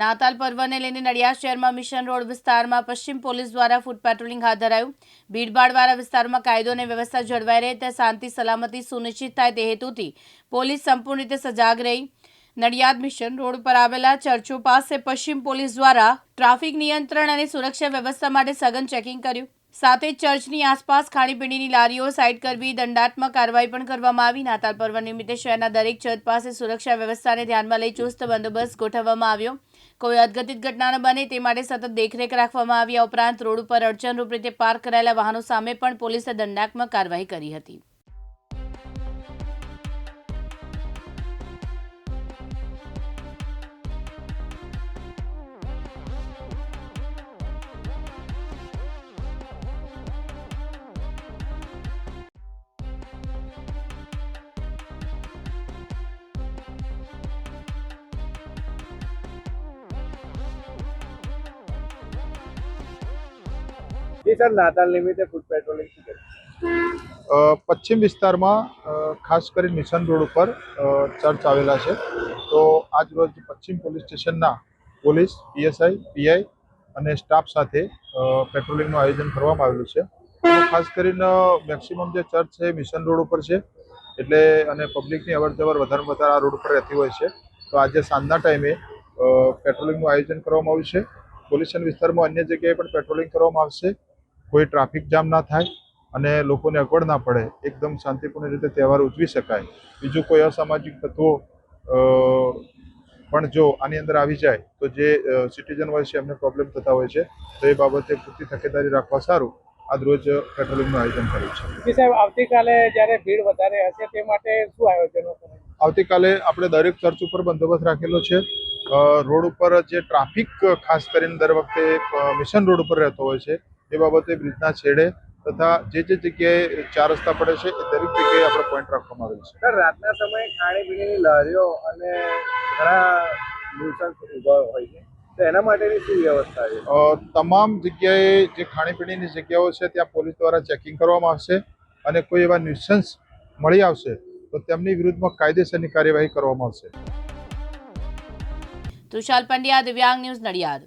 નાતાલ પર્વને લઈને નડિયાદ શહેરમાં મિશન રોડ વિસ્તારમાં પશ્ચિમ પોલીસ દ્વારા ફૂટ પેટ્રોલિંગ હાથ ધરાયું. ભીડભાડવાળા વિસ્તારમાં કાયદો અને વ્યવસ્થા જળવાઈ રહે તે શાંતિ, સલામતી સુનિશ્ચિત થાય તે હેતુથી પોલીસ સંપૂર્ણ રીતે સજાગ રહી. નડિયાદ મિશન રોડ પર આવેલા ચર્ચો પાસે પશ્ચિમ પોલીસ દ્વારા ટ્રાફિક નિયંત્રણ અને સુરક્ષા વ્યવસ્થા માટે સઘન ચેકિંગ કર્યું. સાથે ચર્ચની આસપાસ ખાણીપીણીની લારીઓ સાઇડ કરવી, દંડાત્મક કાર્યવાહી પણ કરવામાં આવી. નાતાલ પર્વ નિમિત્તે શહેરના દરેક ચર્ચ પાસે સુરક્ષા વ્યવસ્થાને ધ્યાનમાં લઈ ચુસ્ત બંદોબસ્ત ગોઠવવામાં આવ્યો. કોઈ અદગતિત ઘટના ન બને તે માટે સતત દેખરેખ રાખવામાં આવી. આ ઉપરાંત રોડ ઉપર અડચણરૂપ રીતે પાર્ક કરાયેલા વાહનો સામે પણ પોલીસે દંડાત્મક કાર્યવાહી કરી હતી. જી, સર, નાતાલ નિમિત્તે ફૂડ પેટ્રોલિંગ પશ્ચિમ વિસ્તારમાં ખાસ કરીને મિશન રોડ ઉપર ચર્ચ આવેલા છે. તો આજ રોજ પશ્ચિમ પોલીસ સ્ટેશનના પોલીસ, પીએસઆઈ, પીઆઈ અને સ્ટાફ સાથે પેટ્રોલિંગનું આયોજન કરવામાં આવેલું છે. ખાસ કરીને મેક્સિમમ જે ચર્ચ છે મિશન રોડ ઉપર છે. એટલે અને પબ્લિકની અવર જવર વધારે વધારે આ રોડ ઉપર રહેતી હોય છે. તો આજે સાંજના ટાઈમે પેટ્રોલિંગનું આયોજન કરવામાં આવ્યું છે. પોલ્યુશન વિસ્તારમાં અન્ય જગ્યાએ પણ પેટ્રોલિંગ કરવામાં આવશે. કોઈ ટ્રાફિક જામ ના થાય અને લોકોને અગવડ ના પડે એકદમ શાંતિપૂર્ણ રીતે તહેવાર ઉજવી શકાય. બીજું કોઈ અસામાજિક તત્વો પણ જો આની અંદર આવી જાય તો જે સિટીઝન હોય છે એમને પ્રોબ્લેમ થતા હોય છે તો એ બાબતે પૂરતી તકેદારી રાખવા સારું. આજ રોજ પેટ્રોલિંગનું આયોજન કર્યું છે. સાહેબ આવતીકાલે જ્યારે ભીડ વધારે હશે તે માટે શું આયોજનો આવતીકાલે આપણે દરેક ચર્ચ ઉપર બંદોબસ્ત રાખેલો છે. રોડ ઉપર જે ટ્રાફિક ખાસ કરીને દર વખતે મિશન રોડ ઉપર રહેતો હોય છે એ બાબતે બ્રિજના છેડે તથા જે જે જગ્યાએ ચાર રસ્તા પડે છે એ દરેક જગ્યાએ આપણે પોઈન્ટ રાખવામાં આવેલ છે. સર રાતના સમયે ખાણીપીણીની લહેરીઓ અને ઘણા ન્યુસન્સ ઊભા હોય છે. તો એના માટેની શું વ્યવસ્થા છે? તમામ જગ્યાએ જે ખાણીપીણીની જગ્યાઓ છે ત્યાં પોલીસ દ્વારા ચેકિંગ કરવામાં આવશે અને કોઈ એવા ન્યુસન્સ મળી આવશે તો તેમની વિરુદ્ધમાં કાયદેસરની કાર્યવાહી કરવામાં આવશે. તુષાર પંડ્યા દિવ્યાંગ ન્યૂઝ નડિયાદ.